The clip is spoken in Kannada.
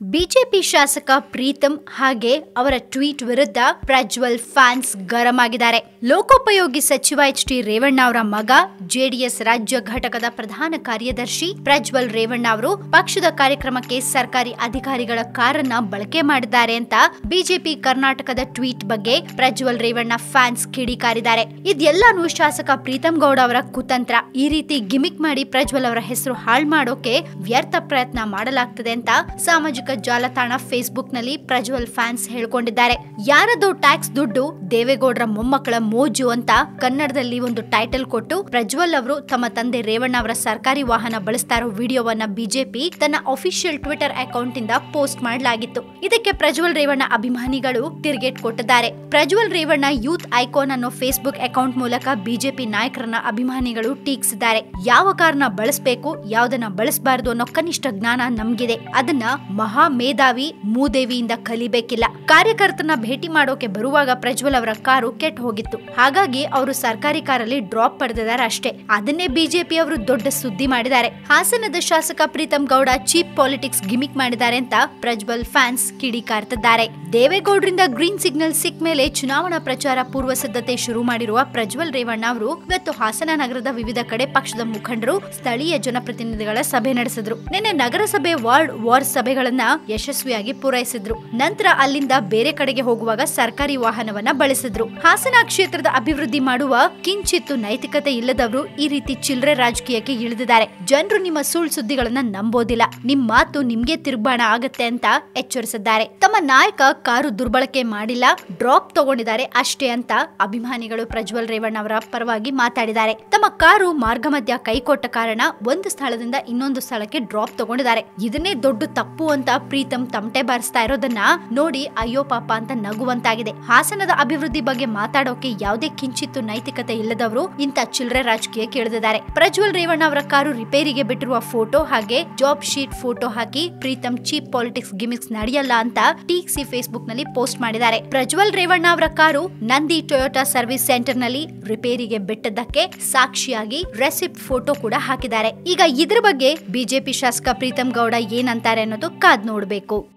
ಬಿಜೆಪಿ ಶಾಸಕ ಪ್ರೀತಂ ಹಾಗೆ ಅವರ ಟ್ವೀಟ್ ವಿರುದ್ಧ ಪ್ರಜ್ವಲ್ ಫ್ಯಾನ್ಸ್ ಗರಂ ಆಗಿದ್ದಾರೆ ಲೋಕೋಪಯೋಗಿ ಸಚಿವ ಎಚ್ ಟಿ ರೇವಣ್ಣ ಅವರ ಮಗ ಜೆಡಿಎಸ್ ರಾಜ್ಯ ಘಟಕದ ಪ್ರಧಾನ ಕಾರ್ಯದರ್ಶಿ ಪ್ರಜ್ವಲ್ ರೇವಣ್ಣ ಅವರು ಪಕ್ಷದ ಕಾರ್ಯಕ್ರಮಕ್ಕೆ ಸರ್ಕಾರಿ ಅಧಿಕಾರಿಗಳ ಕಾರನ್ನ ಬಳಕೆ ಮಾಡಿದ್ದಾರೆ ಅಂತ ಬಿಜೆಪಿ ಕರ್ನಾಟಕದ ಟ್ವೀಟ್ ಬಗ್ಗೆ ಪ್ರಜ್ವಲ್ ರೇವಣ್ಣ ಫ್ಯಾನ್ಸ್ ಕಿಡಿಕಾರಿದ್ದಾರೆ. ಇದೆಲ್ಲಾನು ಶಾಸಕ ಪ್ರೀತಂ ಗೌಡ ಅವರ ಕುತಂತ್ರ. ಈ ರೀತಿ ಗಿಮಿಕ್ ಮಾಡಿ ಪ್ರಜ್ವಲ್ ಅವರ ಹೆಸರು ಹಾಳು ಮಾಡೋಕೆ ವ್ಯರ್ಥ ಪ್ರಯತ್ನ ಮಾಡಲಾಗ್ತದೆ ಅಂತ ಸಾಮಾಜಿಕ ಜಾಲತಾಣ ಫೇಸ್ಬುಕ್ನಲ್ಲಿ ಪ್ರಜ್ವಲ್ ಫ್ಯಾನ್ಸ್ ಹೇಳ್ಕೊಂಡಿದ್ದಾರೆ. ಯಾರದು ಟ್ಯಾಕ್ಸ್ ದುಡ್ಡು ದೇವೇಗೌಡರ ಮೊಮ್ಮಕ್ಕಳ ಮೋಜು ಅಂತ ಕನ್ನಡದಲ್ಲಿ ಒಂದು ಟೈಟಲ್ ಕೊಟ್ಟು ಪ್ರಜ್ವಲ್ ಅವರು ತಮ್ಮ ತಂದೆ ರೇವಣ್ಣ ಅವರ ಸರ್ಕಾರಿ ವಾಹನ ಬಳಸ್ತಾ ಇರೋ ವಿಡಿಯೋವನ್ನ ಬಿಜೆಪಿ ತನ್ನ ಅಫಿಷಿಯಲ್ ಟ್ವಿಟರ್ ಅಕೌಂಟ್ ಇಂದ ಪೋಸ್ಟ್ ಮಾಡಲಾಗಿತ್ತು. ಇದಕ್ಕೆ ಪ್ರಜ್ವಲ್ ರೇವಣ್ಣ ಅಭಿಮಾನಿಗಳು ತಿರುಗೇಟ್ ಕೊಟ್ಟಿದ್ದಾರೆ. ಪ್ರಜ್ವಲ್ ರೇವಣ್ಣ ಯೂತ್ ಐಕಾನ್ ಅನ್ನೋ ಫೇಸ್ಬುಕ್ ಅಕೌಂಟ್ ಮೂಲಕ ಬಿಜೆಪಿ ನಾಯಕರನ್ನ ಅಭಿಮಾನಿಗಳು ಟೀಕಿಸಿದ್ದಾರೆ. ಯಾವ ಕಾರಣ ಬಳಸಬೇಕು, ಯಾವ್ದನ್ನ ಬಳಸಬಾರದು ಅನ್ನೋ ಕನಿಷ್ಠ ಜ್ಞಾನ ನಮ್ಗಿದೆ. ಅದನ್ನ ಮಹಾ ಮೇಧಾವಿ ಮೂದೇವಿಯಿಂದ ಕಲಿಬೇಕಿಲ್ಲ. ಕಾರ್ಯಕರ್ತನ ಭೇಟಿ ಮಾಡೋಕೆ ಬರುವಾಗ ಪ್ರಜ್ವಲ್ ಅವರ ಕಾರು ಕೆಟ್ಟ ಹೋಗಿತ್ತು. ಹಾಗಾಗಿ ಅವರು ಸರ್ಕಾರಿ ಕಾರಲ್ಲಿ ಡ್ರಾಪ್ ಪಡೆದಿದ್ದಾರೆ ಅಷ್ಟೇ. ಅದನ್ನೇ ಬಿಜೆಪಿ ಅವರು ದೊಡ್ಡ ಸುದ್ದಿ ಮಾಡಿದ್ದಾರೆ. ಹಾಸನದ ಶಾಸಕ Preetham Gowda cheap politics gimmick ಮಾಡಿದ್ದಾರೆ ಅಂತ ಪ್ರಜ್ವಲ್ ಫ್ಯಾನ್ಸ್ ಕಿಡಿಕಾರ್ತಿದ್ದಾರೆ ದೇವೇಗೌಡರಿಂದ ಗ್ರೀನ್ ಸಿಗ್ನಲ್ ಸಿಕ್ಕ ಮೇಲೆ ಚುನಾವಣಾ ಪ್ರಚಾರ ಪೂರ್ವ ಸಿದ್ಧತೆ ಶುರು ಮಾಡಿರುವ ಪ್ರಜ್ವಲ್ ರೇವಣ್ಣ ಅವರು ಇವತ್ತು ಹಾಸನ ನಗರದ ವಿವಿಧ ಕಡೆ ಪಕ್ಷದ ಮುಖಂಡರು ಸ್ಥಳೀಯ ಜನಪ್ರತಿನಿಧಿಗಳ ಸಭೆ ನಡೆಸಿದ್ರು. ನಿನ್ನೆ ನಗರಸಭೆ ವಾರ್ಡ್ ವಾರ್ ಸಭೆಗಳನ್ನ ಯಶಸ್ವಿಯಾಗಿ ಪೂರೈಸಿದ್ರು. ನಂತರ ಅಲ್ಲಿಂದ ಬೇರೆ ಕಡೆಗೆ ಹೋಗುವಾಗ ಸರ್ಕಾರಿ ವಾಹನವನ್ನ ಬಳಸಿದ್ರು. ಹಾಸನ ಕ್ಷೇತ್ರದ ಅಭಿವೃದ್ಧಿ ಮಾಡುವ ಕಿಂಚಿತ್ತು ನೈತಿಕತೆ ಇಲ್ಲದವರು ಈ ರೀತಿ ಚಿಲ್ಲರೆ ರಾಜಕೀಯಕ್ಕೆ ಇಳಿದಿದ್ದಾರೆ. ಜನರು ನಿಮ್ಮ ಸುಳ್ಳು ಸುದ್ದಿಗಳನ್ನ ನಂಬೋದಿಲ್ಲ. ನಿಮ್ ಮಾತು ನಿಮ್ಗೆ ತಿರುಬಾಣ ಆಗತ್ತೆ ಅಂತ ಎಚ್ಚರಿಸಿದ್ದಾರೆ. ತಮ್ಮ ನಾಯಕ ಕಾರು ದುರ್ಬಳಕೆ ಮಾಡಿಲ್ಲ, ಡ್ರಾಪ್ ತಗೊಂಡಿದ್ದಾರೆ ಅಷ್ಟೇ ಅಂತ ಅಭಿಮಾನಿಗಳು ಪ್ರಜ್ವಲ್ ರೇವಣ್ಣ ಅವರ ಪರವಾಗಿ ಮಾತಾಡಿದ್ದಾರೆ. ತಮ್ಮ ಕಾರು ಮಾರ್ಗ ಮಧ್ಯ ಕೈಕೊಟ್ಟ ಕಾರಣ ಒಂದು ಸ್ಥಳದಿಂದ ಇನ್ನೊಂದು ಸ್ಥಳಕ್ಕೆ ಡ್ರಾಪ್ ತಗೊಂಡಿದ್ದಾರೆ. ಇದನ್ನೇ ದೊಡ್ಡ ತಪ್ಪು ಅಂತ ಪ್ರೀತಂ ತಮಟೆ ಬಾರಿಸ್ತಾ ಇರೋದನ್ನ ನೋಡಿ ಅಯ್ಯೋ ಪಾಪ ಅಂತ ನಗುವಂತಾಗಿದೆ. ಹಾಸನದ ಅಭಿವೃದ್ಧಿ ಬಗ್ಗೆ ಮಾತಾಡೋಕೆ ಯಾವುದೇ ಕಿಂಚಿತ್ತು ನೈತಿಕತೆ ಇಲ್ಲದವರು ಇಂಥ ಚಿಲ್ಲರೆ ರಾಜಕೀಯ ಕೇಳಿದಿದ್ದಾರೆ. ಪ್ರಜ್ವಲ್ ರೇವಣ್ಣ ಅವರ ಕಾರು ರಿಪೇರಿಗೆ ಬಿಟ್ಟಿರುವ ಫೋಟೋ ಹಾಗೆ ಜಾಬ್ ಶೀಟ್ ಫೋಟೋ ಹಾಕಿ ಪ್ರೀತಮ್ ಚೀಪ್ ಪಾಲಿಟಿಕ್ಸ್ ಗಿಮಿಕ್ಸ್ ನಡೆಯಲ್ಲ ಅಂತ ಟೀಕ್ಸಿ ಫೇಸ್ಬುಕ್ನಲ್ಲಿ ಪೋಸ್ಟ್ ಮಾಡಿದ್ದಾರೆ. ಪ್ರಜ್ವಲ್ ರೇವಣ್ಣ ಅವರ ಕಾರು ನಂದಿ ಟೊಯೋಟಾ ಸರ್ವಿಸ್ ಸೆಂಟರ್ನಲ್ಲಿ ರಿಪೇರಿಗೆ ಬಿಟ್ಟದ್ದಕ್ಕೆ ಸಾಕ್ಷಿಯಾಗಿ ರೆಸಿಪ್ಟ್ ಫೋಟೋ ಕೂಡ ಹಾಕಿದ್ದಾರೆ. ಈಗ ಇದ್ರ ಬಗ್ಗೆ ಬಿಜೆಪಿ ಶಾಸಕ ಪ್ರೀತಮ್ ಗೌಡ ಏನಂತಾರೆ ಅನ್ನೋದು ಕಾದ್ ನೋಡ್ಬೇಕು.